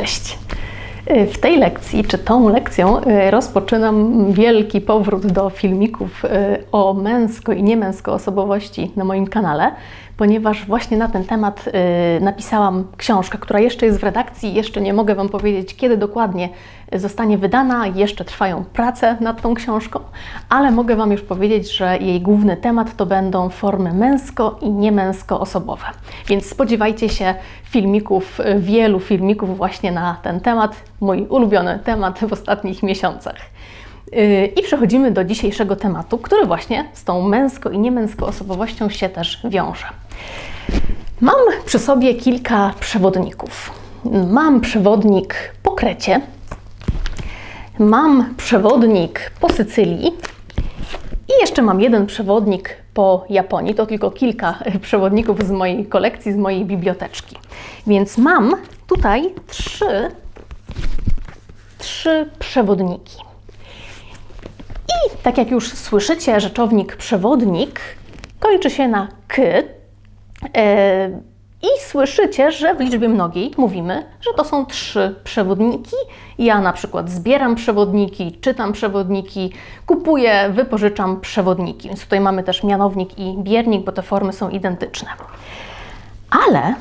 Cześć. Y, W tej lekcji, czy tą lekcją, y, rozpoczynam wielki powrót do filmików y, o męsko i niemęsko osobowości na moim kanale, ponieważ właśnie na ten temat napisałam książkę, która jeszcze jest w redakcji. Jeszcze nie mogę Wam powiedzieć, kiedy dokładnie zostanie wydana, jeszcze trwają prace nad tą książką, ale mogę Wam już powiedzieć, że jej główny temat to będą formy męsko i niemęsko osobowe. Więc spodziewajcie się filmików, wielu filmików właśnie na ten temat, mój ulubiony temat w ostatnich miesiącach. Yy, I przechodzimy do dzisiejszego tematu, który właśnie z tą męsko i niemęsko osobowością się też wiąże. Mam przy sobie kilka przewodników. Mam przewodnik po Krecie, mam przewodnik po Sycylii i jeszcze mam jeden przewodnik po Japonii. To tylko kilka przewodników z mojej kolekcji, z mojej biblioteczki. Więc mam tutaj trzy, trzy przewodniki. I tak jak już słyszycie, rzeczownik przewodnik kończy się na k. I słyszycie, że w liczbie mnogiej mówimy, że to są trzy przewodniki. Ja na przykład zbieram przewodniki, czytam przewodniki, kupuję, wypożyczam przewodniki. Więc tutaj mamy też mianownik i biernik, bo te formy są identyczne. Ale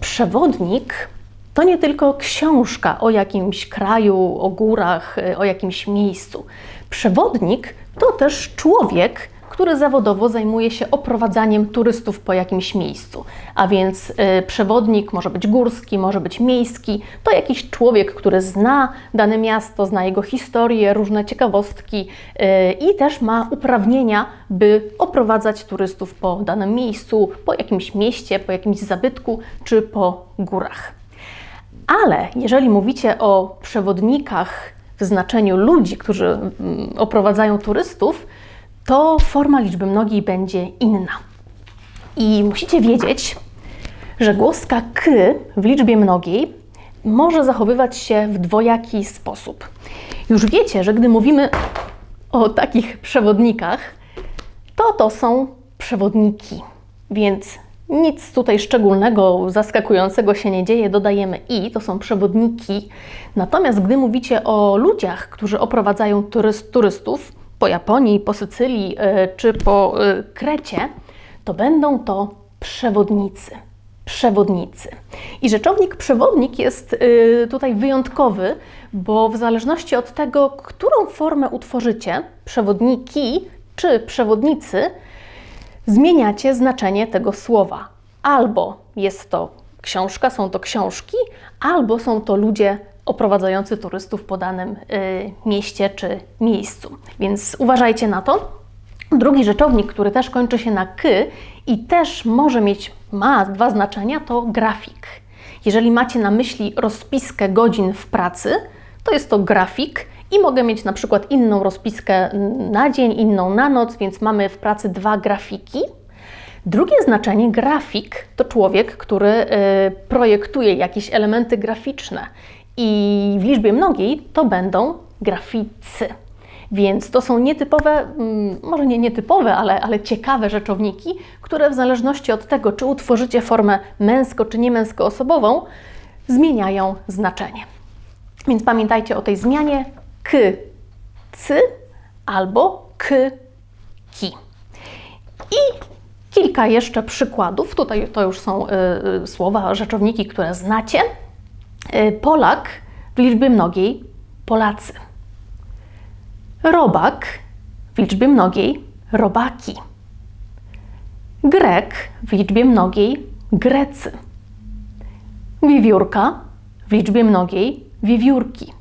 przewodnik to nie tylko książka o jakimś kraju, o górach, o jakimś miejscu. Przewodnik to też człowiek, który zawodowo zajmuje się oprowadzaniem turystów po jakimś miejscu. A więc y, przewodnik może być górski, może być miejski. To jakiś człowiek, który zna dane miasto, zna jego historię, różne ciekawostki y, i też ma uprawnienia, by oprowadzać turystów po danym miejscu, po jakimś mieście, po jakimś zabytku czy po górach. Ale jeżeli mówicie o przewodnikach w znaczeniu ludzi, którzy mm, oprowadzają turystów, to forma liczby mnogiej będzie inna. I musicie wiedzieć, że głoska k w liczbie mnogiej może zachowywać się w dwojaki sposób. Już wiecie, że gdy mówimy o takich przewodnikach, to to są przewodniki, więc nic tutaj szczególnego, zaskakującego się nie dzieje, dodajemy i, to są przewodniki. Natomiast gdy mówicie o ludziach, którzy oprowadzają turyst, turystów po Japonii, po Sycylii y, czy po y, Krecie, to będą to przewodnicy. Przewodnicy. I rzeczownik przewodnik jest y, tutaj wyjątkowy, bo w zależności od tego, którą formę utworzycie, przewodniki czy przewodnicy, zmieniacie znaczenie tego słowa. Albo jest to książka, są to książki, albo są to ludzie oprowadzający turystów po danym y, mieście czy miejscu. Więc uważajcie na to. Drugi rzeczownik, który też kończy się na k i też może mieć, ma dwa znaczenia, to grafik. Jeżeli macie na myśli rozpiskę godzin w pracy, to jest to grafik i mogę mieć na przykład inną rozpiskę na dzień, inną na noc, więc mamy w pracy dwa grafiki. Drugie znaczenie grafik to człowiek, który y, projektuje jakieś elementy graficzne i w liczbie mnogiej to będą graficy. Więc to są nietypowe, mm, może nie nietypowe, ale, ale ciekawe rzeczowniki, które w zależności od tego, czy utworzycie formę męsko czy niemęsko osobową, zmieniają znaczenie. Więc pamiętajcie o tej zmianie k, c albo k, ki. I kilka jeszcze przykładów. Tutaj to już są y, y, słowa, rzeczowniki, które znacie. Y, Polak w liczbie mnogiej Polacy. Robak w liczbie mnogiej robaki. Grek w liczbie mnogiej Grecy. Wiewiórka w liczbie mnogiej wiewiórki.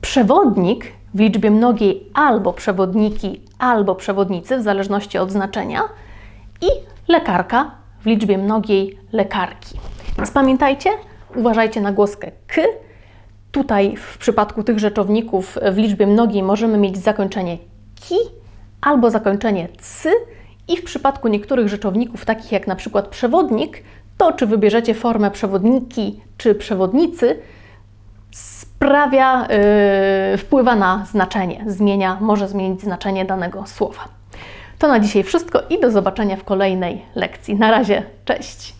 Przewodnik w liczbie mnogiej albo przewodniki, albo przewodnicy, w zależności od znaczenia. I lekarka w liczbie mnogiej lekarki. Więc pamiętajcie, uważajcie na głoskę k. Tutaj w przypadku tych rzeczowników w liczbie mnogiej możemy mieć zakończenie ki albo zakończenie cy. I w przypadku niektórych rzeczowników, takich jak na przykład przewodnik, to czy wybierzecie formę przewodniki czy przewodnicy, sprawia, yy, wpływa na znaczenie, zmienia, może zmienić znaczenie danego słowa. To na dzisiaj wszystko i do zobaczenia w kolejnej lekcji. Na razie, cześć!